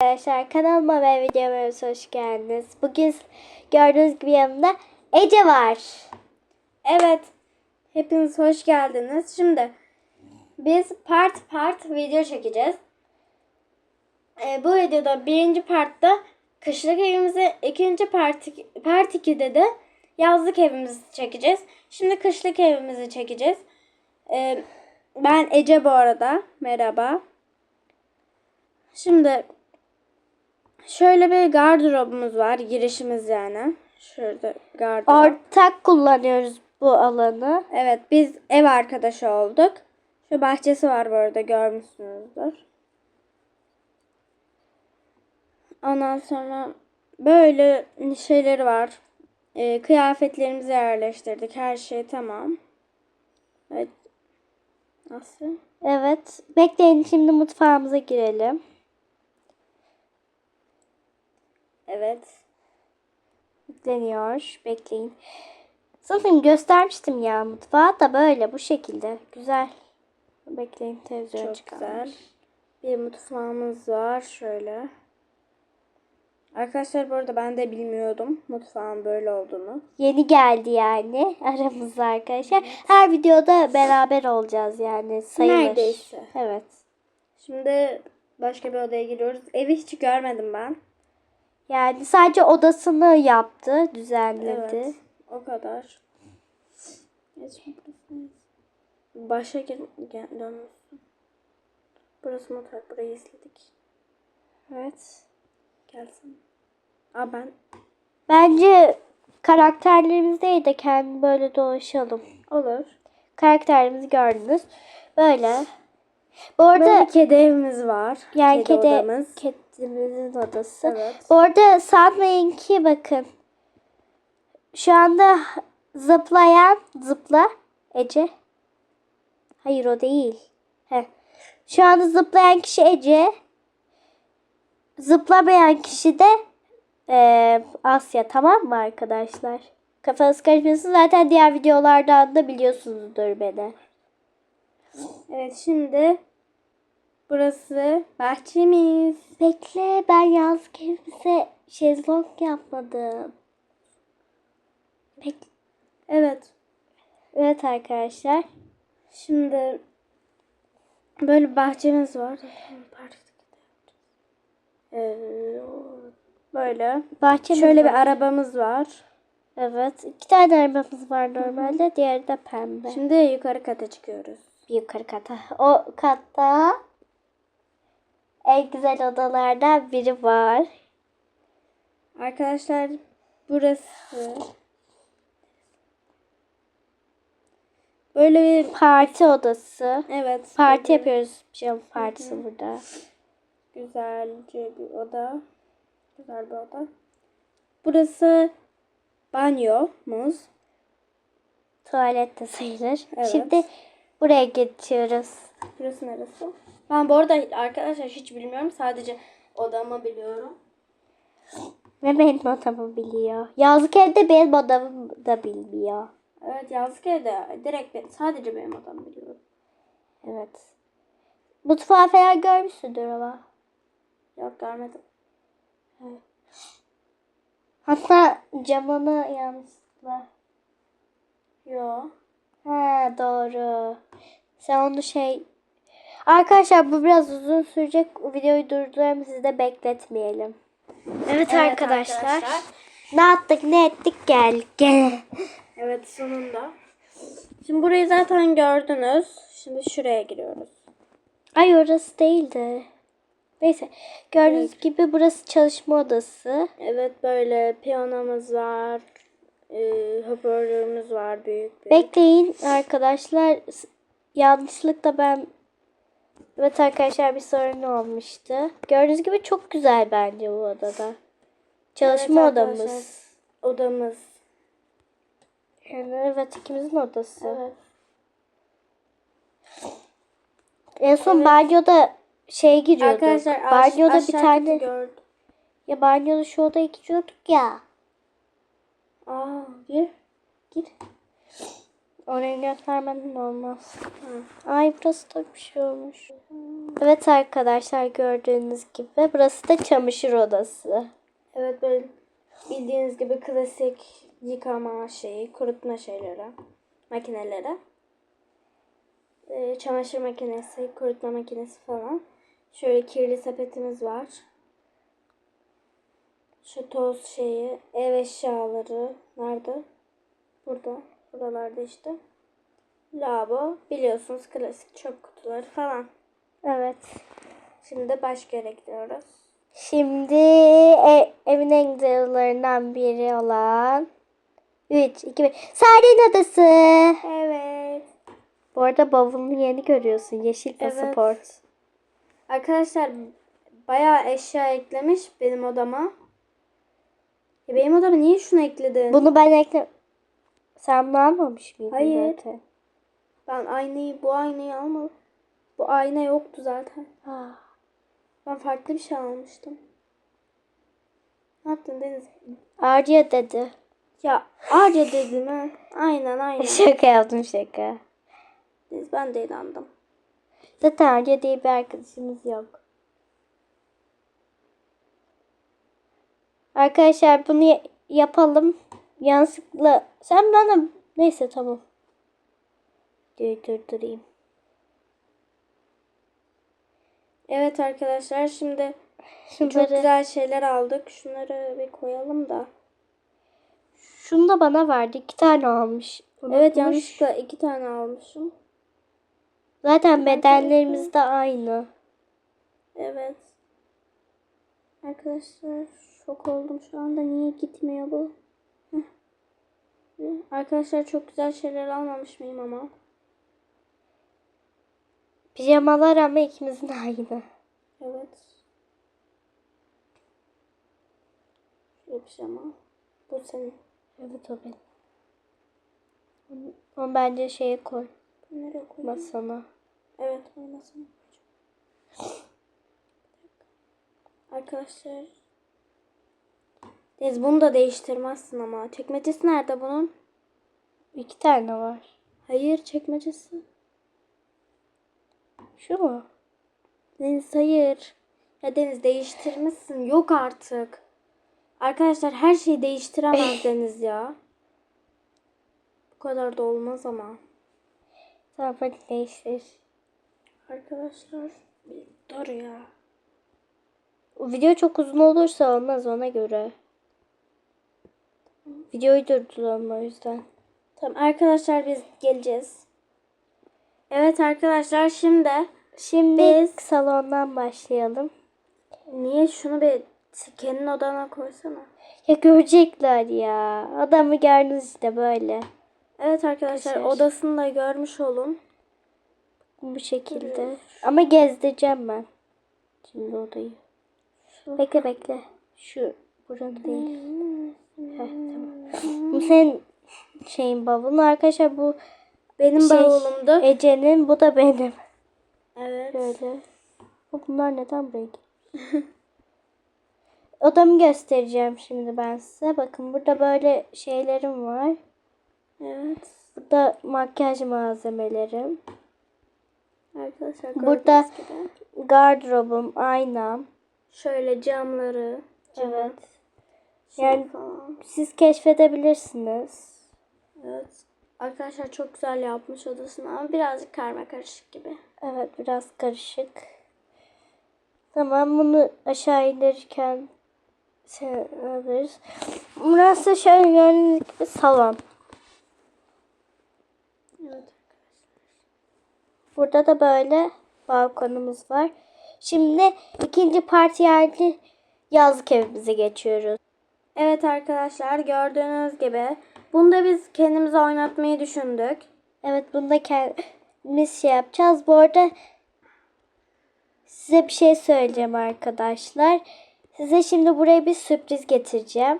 Arkadaşlar kanalıma ve videoma hoş geldiniz. Bugün gördüğünüz gibi yanımda Ece var. Evet. Hepiniz hoş geldiniz. Şimdi biz part part video çekeceğiz. Ee, bu videoda birinci partta kışlık evimizi, ikinci part, part 2'de de yazlık evimizi çekeceğiz. Şimdi kışlık evimizi çekeceğiz. Ee, ben Ece bu arada. Merhaba. Şimdi şöyle bir gardırobumuz var. Girişimiz yani. Şurada gardırop. Ortak kullanıyoruz bu alanı. Evet biz ev arkadaşı olduk. Şu bahçesi var bu arada görmüşsünüzdür. Ondan sonra böyle şeyleri var. Ee, kıyafetlerimizi yerleştirdik. Her şey tamam. Evet. Nasıl? Evet. Bekleyin şimdi mutfağımıza girelim. Evet. Yükleniyor. Bekleyin. Sanırım göstermiştim ya mutfağı da böyle bu şekilde. Güzel. Bekleyin televizyon Çok çıkalım. güzel. Bir mutfağımız var şöyle. Arkadaşlar bu arada ben de bilmiyordum mutfağın böyle olduğunu. Yeni geldi yani aramızda arkadaşlar. Her videoda beraber olacağız yani sayılır. Neredeyse. Evet. Şimdi başka bir odaya giriyoruz. Evi hiç görmedim ben. Yani sadece odasını yaptı, düzenledi. Evet. O kadar. Başa gir gel dönmüşsün. Burası mutfak. Burayı izledik. Evet. Gelsin. Aa ben Bence karakterlerimiz değil de kendi böyle dolaşalım. olur. Karakterlerimizi gördünüz. Böyle. Bu arada Böyle kedi evimiz var. yani kedi, kedi, odamız. Kedimizin odası. Evet. Bu arada sanmayın ki bakın. Şu anda zıplayan zıpla Ece. Hayır o değil. Heh. Şu anda zıplayan kişi Ece. Zıplamayan kişi de eee, Asya tamam mı arkadaşlar? Kafanız karışmasın zaten diğer videolardan da biliyorsunuzdur beni. Evet şimdi burası bahçemiz. Bekle ben yazlık evimize şezlong yapmadım. Bekle. Evet. Evet arkadaşlar. Şimdi böyle bahçemiz var. Ee, böyle. Bahçemiz Şöyle bir arabamız var. Evet. iki tane arabamız var normalde. Diğeri de pembe. Şimdi yukarı kata çıkıyoruz. Bir yukarı kata. O katta en güzel odalardan biri var. Arkadaşlar burası böyle bir Parti odası. evet Parti böyle yapıyoruz. Pijama partisi burada. güzelce bir oda. Güzel bir oda. Burası banyomuz. Tuvalet de sayılır. Evet. Şimdi buraya geçiyoruz. Burası neresi? Ben bu arada arkadaşlar hiç bilmiyorum. Sadece odamı biliyorum. Ve benim odamı biliyor. Yazlık evde benim odamı da bilmiyor. Evet yazlık evde direkt ben- sadece benim odamı biliyorum. Evet. Mutfağı falan görmüşsündür ama. Yok görmedim. Hatta camını yanlışlıkla. Yok. Ha doğru. Sen onu şey... Arkadaşlar bu biraz uzun sürecek. Videoyu durduralım sizi de bekletmeyelim. Evet, arkadaşlar. arkadaşlar. Ne yaptık ne ettik geldik. Gel. Evet sonunda. Şimdi burayı zaten gördünüz. Şimdi şuraya giriyoruz. Ay orası değildi. Neyse. Gördüğünüz gibi burası çalışma odası. Evet böyle piyanomuz var. E, hoparlörümüz var büyük büyük. Bekleyin arkadaşlar. Yanlışlıkla ben Evet arkadaşlar bir sorun olmuştu. Gördüğünüz gibi çok güzel bence bu odada. Çalışma Evet odamız. Odamız. Yani evet ikimizin odası. Evet. En son banyoda şey giriyorduk. Arkadaşlar aş- banyoda bir tane gördüm. ya banyoda şu odaya giriyorduk ya. Aa gir. Orayı göstermeden olmaz. Ay burası da bir şey olmuş. Evet arkadaşlar gördüğünüz gibi burası da çamaşır odası. Evet böyle bildiğiniz gibi klasik yıkama şeyi, kurutma şeyleri, makineleri. Ee, çamaşır makinesi, kurutma makinesi falan. Şöyle kirli sepetimiz var. Şu toz şeyi, ev eşyaları nerede? Burada. Buralarda işte. Lavabo biliyorsunuz klasik çöp kutuları falan. Evet. Şimdi başka yere gidiyoruz. Şimdi e- evin en güzel biri olan 3, 2, 1. Sarin odası. Evet. Bu arada bavulunu yeni görüyorsun. Yeşil Evet. pasaport. Arkadaşlar bayağı eşya eklemiş benim odama. Ya benim odama niye şunu ekledin? Bunu ben ekle... Sen bunu almamış mıydın Hayır. zaten? Ben aynayı bu aynayı almadım. Bu ayna yoktu zaten. Ah. Ben farklı bir şey almıştım. Ne yaptın Deniz? Arya dedi. Ya Arya dedim ha. Aynen aynen. şaka yaptım şaka. Deniz ben de inandım. Zaten Arya diye bir arkadaşımız yok. Arkadaşlar bunu ya- yapalım. Yanlışlıkla sen bana neyse tamam. Dur durdurayım. Evet arkadaşlar şimdi Şunları, çok güzel şeyler aldık. Şunları bir koyalım da. Şunu da bana verdi. İki tane almış. Evet Unutmuş. yanlışlıkla iki tane almışım. Zaten bedenlerimiz de aynı. Evet. Arkadaşlar şok oldum şu anda. Niye gitmiyor bu? Arkadaşlar çok güzel şeyler almamış mıyım ama? Pijamalar ama ikimizin aynı. Evet. Şöyle pijama. Bu senin. Evet o benim. Onu- bence şeye koy. Nereye koydun? Masana. Evet olmasın. Arkadaşlar. Deniz bunu da değiştirmezsin ama. Çekmecesi nerede bunun? İki tane var. Hayır çekmecesi. Şu mu? Deniz hayır. Ya Deniz değiştirmişsin. Yok artık. Arkadaşlar her şeyi değiştiremez Deniz ya. Bu kadar da olmaz ama. Tamam hadi değiştir. Arkadaşlar dur ya. Video çok uzun olursa olmaz ona göre. Videoyu durduralım o yüzden. Tamam arkadaşlar biz geleceğiz. Evet arkadaşlar şimdi Şimdi Biz- salondan başlayalım. niye şunu bir kendin odana koysana. Ya görecekler ya. Adamı gördünüz işte böyle. Evet arkadaşlar Arkadaşlar. odasını da görmüş olun. Bu şekilde. Ama gezdireceğim ben. Şimdi odayı. Şu. Bekle bekle. Şu buranın değil. Heh, tamam. Bu senin şeyin bavulun. Arkadaşlar bu Benim şey, bavulumdu. Ece'nin bu da benim. evet. Böyle. Bu- Bunlar neden gidiyor? Odamı göstereceğim şimdi ben size. Bakın burada böyle şeylerim var. Evet. Burada makyaj malzemelerim. Arkadaşlar Burada-. Gardırobum, aynam. Şöyle camları. Evet. şey Yani- falan. Siz keşfedebilirsiniz. Evet. Arkadaşlar çok güzel yapmış odasını ama birazcık karma karışık gibi. Evet biraz karışık. Tamam bunu aşağı indirirken şey alırız. Burası şöyle gördüğünüz gibi salon. Evet. Burada da böyle balkonumuz var. Şimdi ikinci parti yani yazlık evimize geçiyoruz. Evet arkadaşlar gördüğünüz gibi bunu da biz kendimize oynatmayı düşündük. Evet bunu da kendimiz şey yapacağız. Bu arada size bir şey söyleyeceğim arkadaşlar. Size şimdi buraya bir sürpriz getireceğim.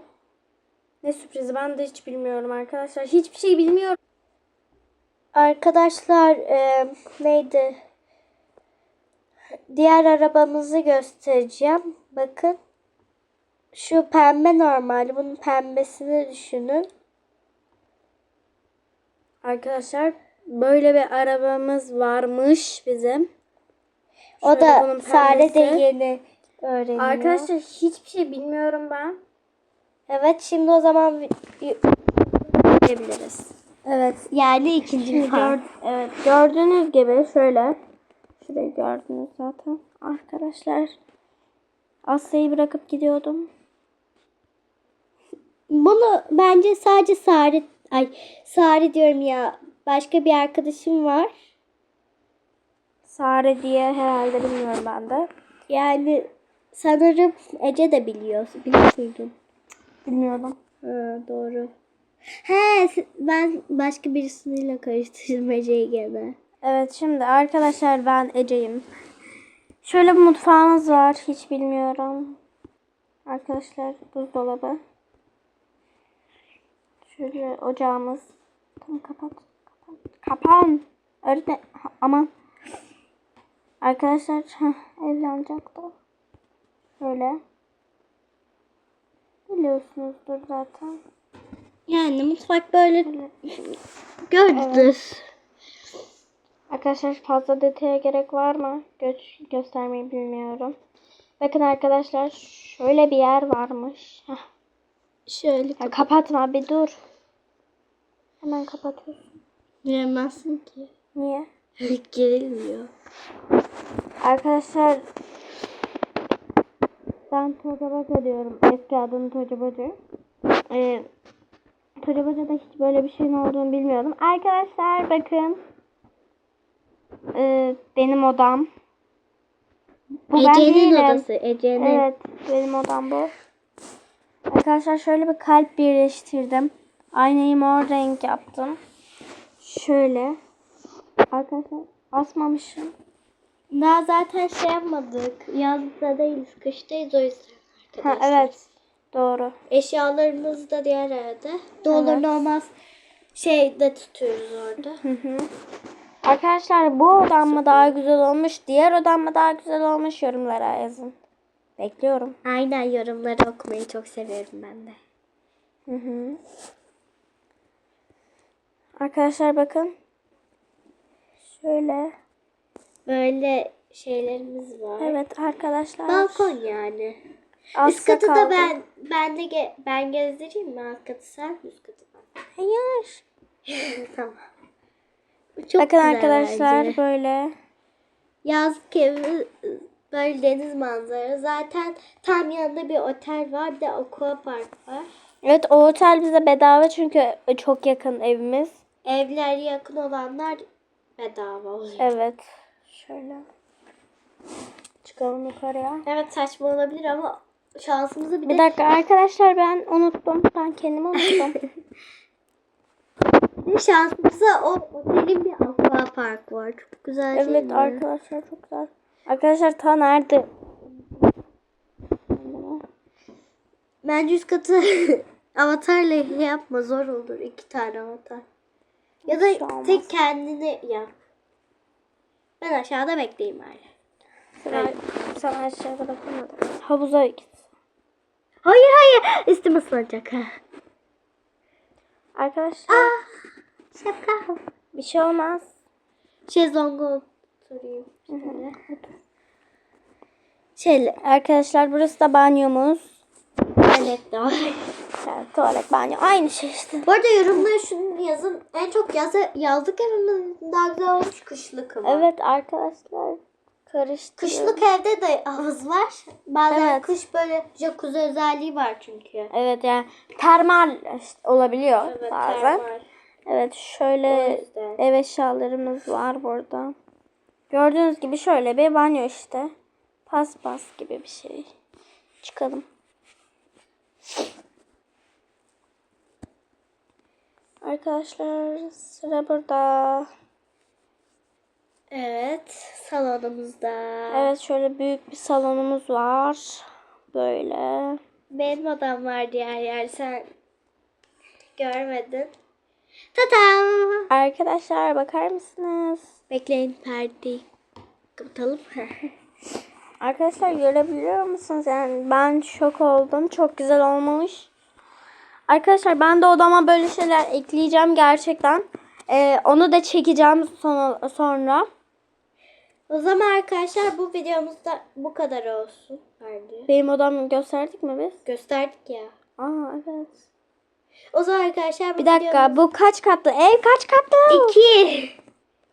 Ne sürprizi ben de hiç bilmiyorum arkadaşlar. Hiçbir şey bilmiyorum. Arkadaşlar e, neydi? Diğer arabamızı göstereceğim. Bakın. Şu pembe normal. Bunun pembesini düşünün. Arkadaşlar böyle bir arabamız varmış bizim. O Şöyle da bunun Sare de yeni öğreniyor. Arkadaşlar hiçbir şey bilmiyorum ben. Evet şimdi o zaman Diyebiliriz. Evet yani ikinci bir Gör, evet gördüğünüz gibi şöyle. Şurayı gördünüz zaten. Arkadaşlar Asya'yı bırakıp gidiyordum. Bunu bence sadece Sare ay Sare diyorum ya başka bir arkadaşım var. Sare diye herhalde bilmiyorum ben de. Yani sanırım Ece de biliyor. Biliyor muydun? Bilmiyordum. Ha, doğru. He ben başka birisiyle karıştırdım Ece'yi gene. Evet şimdi arkadaşlar ben Ece'yim. Şöyle bir mutfağımız var. Hiç bilmiyorum. Arkadaşlar buzdolabı. Şöyle ocağımız. Tamam kapat. Kapan. Kapan. Öğretmen. Ha, aman. Arkadaşlar yanacaktı. Şöyle. Biliyorsunuzdur zaten. Yani mutfak böyle gördünüz. Arkadaşlar fazla detaya gerek var mı? Göz göstermeyi bilmiyorum. Bakın arkadaşlar şöyle bir yer varmış. Heh. Şöyle Ya kapatma bir dur. Hemen kapatıyorsun. giremezsin ki. Niye? Girilmiyor. Arkadaşlar ben Tocabaca diyorum. Eski adım Tocabaca. Ee, Tocabaca'da hiç böyle bir şeyin olduğunu bilmiyordum. Arkadaşlar bakın. Ee, benim odam. Bu Ece'nin odası. Ece'nin. Evet, benim odam bu. Arkadaşlar şöyle bir kalp birleştirdim. Aynayı mor renk yaptım. Şöyle. Arkadaşlar asmamışım. Daha zaten şey yapmadık. Yazda değiliz, kıştayız o yüzden Ha arkadaşlar. evet. Doğru. Eşyalarımız da diğer evde. Ne olur Evet. ne olmaz şeyde tutuyoruz orada. Hı hı. Arkadaşlar bu odam mı daha güzel olmuş, diğer odam mı daha güzel olmuş yorumlara yazın. Bekliyorum. Aynen yorumları okumayı çok seviyorum ben de. Hı hı. Arkadaşlar bakın. Şöyle. Böyle şeylerimiz var. Evet arkadaşlar. Balkon yani. Az Üst katı da kaldı. ben ben de ge- ben gezdireyim mi? Alt katı sen, üst katı ben. Hayır. tamam. Çok Bakın arkadaşlar bence. böyle. Yazlık evi böyle deniz manzara. Zaten tam yanında bir otel var. Bir de aqua park var. Evet o otel bize bedava çünkü çok yakın evimiz. Evler yakın olanlar bedava oluyor. Evet. Şöyle. Çıkalım yukarıya. Evet saçma olabilir ama şansımıza bir, Bir de dakika arkadaşlar ben unuttum. Ben kendimi unuttum. şansımıza o otelin bir aqua park var. Çok güzel evet mi? arkadaşlar çok güzel. Arkadaşlar ta nerede? Bence üst katı avatarla yapma zor olur. iki tane avatar. Ya şey da tek kendini yap. Ben aşağıda bekleyeyim öyle. Sen, sen aşağıda bakın. Havuza git. Hayır hayır üstüm ıslanacak. Arkadaşlar Ah, şapka. bir şey olmaz. Şezlonga oturayım. Şöyle. Şöyle. Arkadaşlar burası da banyomuz. Evet de var. Yani tuvalet banyo aynı şey işte. Bu arada yorumlara şunu yazın. En çok yaz yazlık evimiz daha güzel olmuş kışlık mı? Evet arkadaşlar karıştı. Kışlık evde de havuz var. Bazen Evet. kış böyle jacuzzi özelliği var çünkü. Evet yani termal olabiliyor Evet, bazen. termal. Evet şöyle ev eşyalarımız var burada. Gördüğünüz gibi şöyle bir banyo işte. Paspas gibi bir şey. Çıkalım. Arkadaşlar sıra burada. Evet, salonumuzda. Evet şöyle büyük bir salonumuz var. Böyle. Benim odam var diğer yer. Sen görmedin. Tatam. Arkadaşlar bakar mısınız? Bekleyin perdeyi kapatalım. Arkadaşlar görebiliyor musunuz? Yani ben şok oldum. Çok güzel olmuş. Arkadaşlar ben de odama böyle şeyler ekleyeceğim gerçekten. Ee, onu da çekeceğim sonra. sonra. O zaman arkadaşlar bu videomuzda bu kadar olsun. Bence. Benim odamı gösterdik mi biz? Gösterdik ya. Aa evet. O zaman arkadaşlar bu Bir dakika bu kaç katlı? Ev kaç katlı? İki.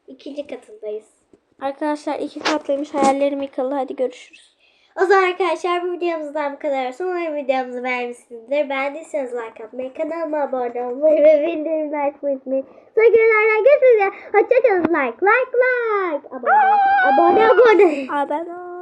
İkinci katındayız. Arkadaşlar iki katlıymış. Hayallerim yıkıldı. Hadi görüşürüz. O zaman arkadaşlar bu videomuzdan bu kadar olsun. Umarım videomuzu beğenmişsinizdir. Beğendiyseniz like atmayı, kanalıma abone olmayı ve bildirimleri açmayı unutmayın. Sonraki videolardan görüşürüz. Hoşçakalın. Like, like, like. Abone, abone, abone. Ben